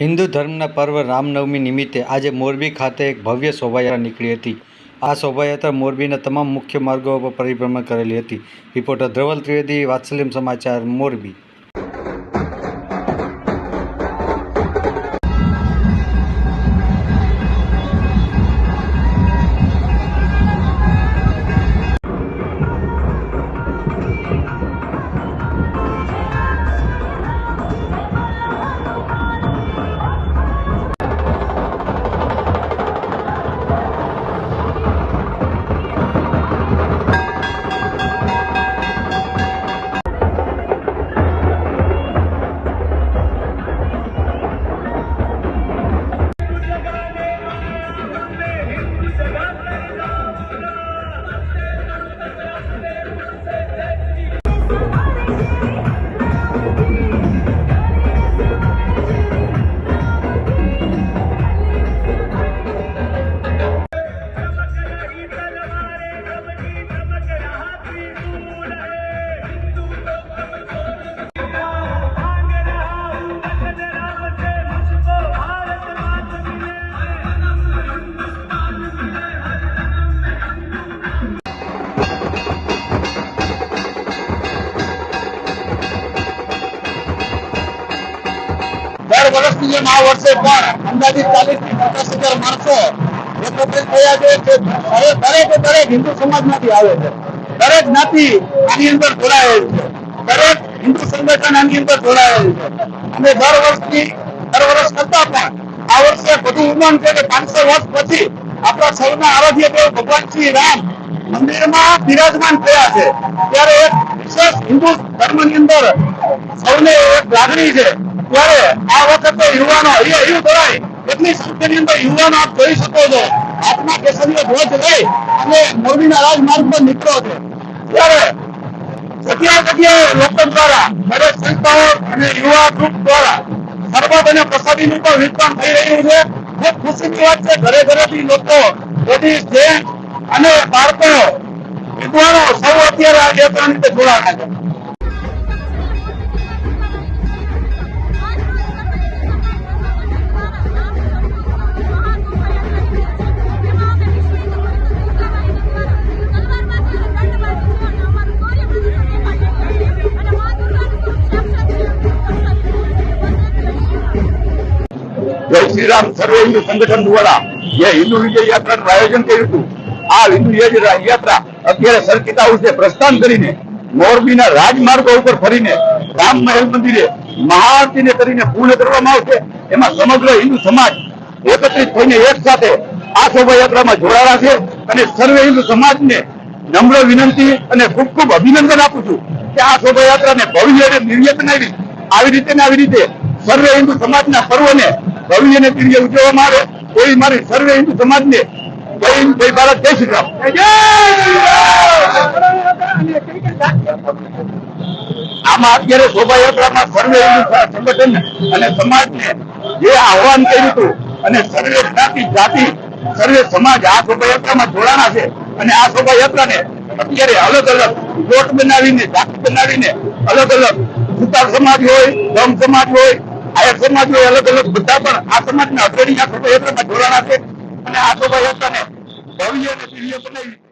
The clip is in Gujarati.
હિન્દુ ધર્મના પર્વ રામનવમી નિમિત્તે આજે મોરબી ખાતે એક ભવ્ય શોભાયાત્રા નીકળી હતી. આ શોભાયાત્રા મોરબીના તમામ મુખ્ય માર્ગો પર પરિભ્રમણ કરેલી હતી. રિપોર્ટર ધ્રવલ ત્રિવેદી, વાત્સલ્યમ સમાચાર, મોરબી. દર આ વર્ષે પણ અંદાજિત ચાલીસથી પચાસ હજાર માણસો એકત્રિત થયા છે જે દરેકે દરેક હિન્દુ સમાજમાંથી આવે છે. દરેક જ્ઞાતિ આની અંદર જોડાયેલ છે. દરેક હિન્દુ સંગઠન આની અંદર જોડાયેલ છે. અને દર વર્ષથી દર વર્ષ કરતા પણ આ વર્ષે વધુ ઉમંગ છે કે પાંચસો વર્ષ પછી આપણા સૌના આરાધ્ય દેવ ભગવાન શ્રી રામ મંદિરમાં બિરાજમાન થયા છે. ત્યારે એક વિશેષ હિન્દુ ધર્મની અંદર સૌને એક લાગણી છે. ત્યારે આ વખતે યુવાનો અહીંયા એવું ભરાય એટલી સંખ્યાની અંદર યુવાનો આપ જોઈ શકો છો. આપના કેસરીય ધ્વજ લઈ અને મોરબીના રાજમાર્ગ પર નીકળો છે. ત્યારે જગ્યા જગ્યાએ લોકો દ્વારા દરેક સંસ્થાઓ અને યુવા ગ્રુપ દ્વારા શરબત અને પ્રસાદીનું પણ વિતરણ થઈ રહ્યું છે. ખૂબ ખુશીની વાત છે, ઘરે ઘરેથી લોકો લેડીઝ જેન્ટ્સ અને બાળકો વિદ્વાનો સૌ અત્યારે આ યાત્રાની જોડાયા છે. જય શ્રી રામ સર્વ હિન્દુ સંગઠન દ્વારા જે હિન્દુ વિજય યાત્રાનું આયોજન કર્યું હતું, આ હિન્દુ યાત્રા અત્યારે સર્કિટ હાઉસે પ્રસ્થાન કરીને મોરબીના રાજમાર્ગો ઉપર ફરીને રામ મહેલ મંદિરે મહાઆરતીને કરીને પૂર્ણ કરવામાં આવશે. એમાં સમગ્ર હિન્દુ સમાજ એકત્રિત થઈને એક સાથે આ શોભાયાત્રામાં જોડાયા છે અને સર્વે હિન્દુ સમાજને નમ્ર વિનંતી અને ખૂબ ખૂબ અભિનંદન આપું છું કે આ શોભાયાત્રાને ભવ્ય અને બનાવી, આવી રીતે ને આવી રીતે સર્વે હિન્દુ સમાજના પર્વને ભવ્ય અને દિવ્ય ઉજવવામાં આવે કોઈ મારી સર્વે હિન્દુ સમાજને જય જય ભારત જય શ્રી રામ. આમાં અત્યારે શોભાયાત્રામાં સર્વે હિન્દુ સંગઠન અને સમાજને જે આહવાન કર્યું હતું અને સર્વે જ્ઞાતિ જાતિ સર્વે સમાજ આ શોભાયાત્રામાં જોડાણા છે અને આ શોભાયાત્રાને અત્યારે અલગ અલગ જોટ બનાવીને જાતિ બનાવીને અલગ અલગ સુતાર સમાજ હોય ધમ સમાજ હોય આયર સમાજ હોય અલગ અલગ બધા પણ આ સમાજના અગ્રણી આ શોભાયાત્રામાં જોડાણા છે. અને આ શોભાયાત્રાને ભવ્ય અને દિવ્ય બનાવી.